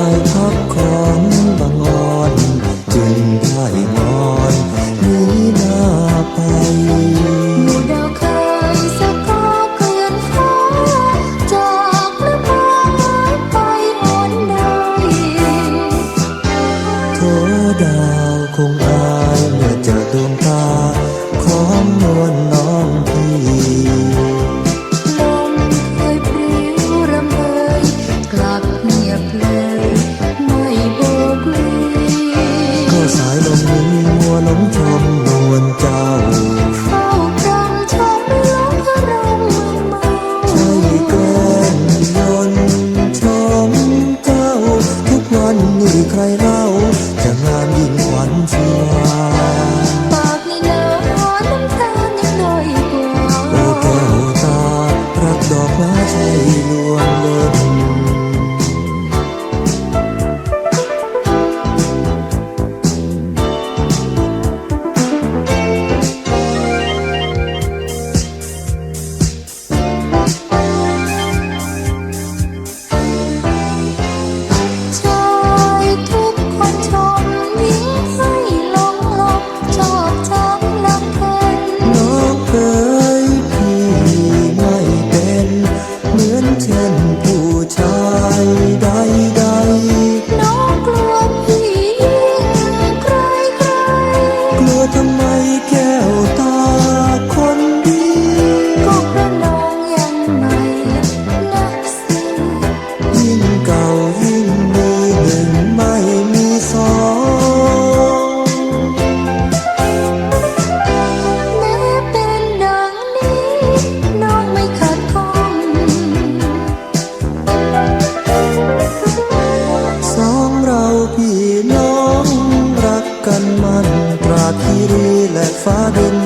ายพักของบังอ่อนจึงได้งอนหนีหน้าไปดาวเคยสะกอเกลื่อนฟ้าจากหรืมาไปหมดเลยโถดาวคงอายเมื่อเจอดวงตาของนวลน้อย มีมัวน้องชมวลเจ้าเฝ้ากรองชมลงอารมณ์เมาใช่แก้มยนชมเจ้า ทุกวันนี่ใครเล่า นมันตราคีรีและฟ้าดิน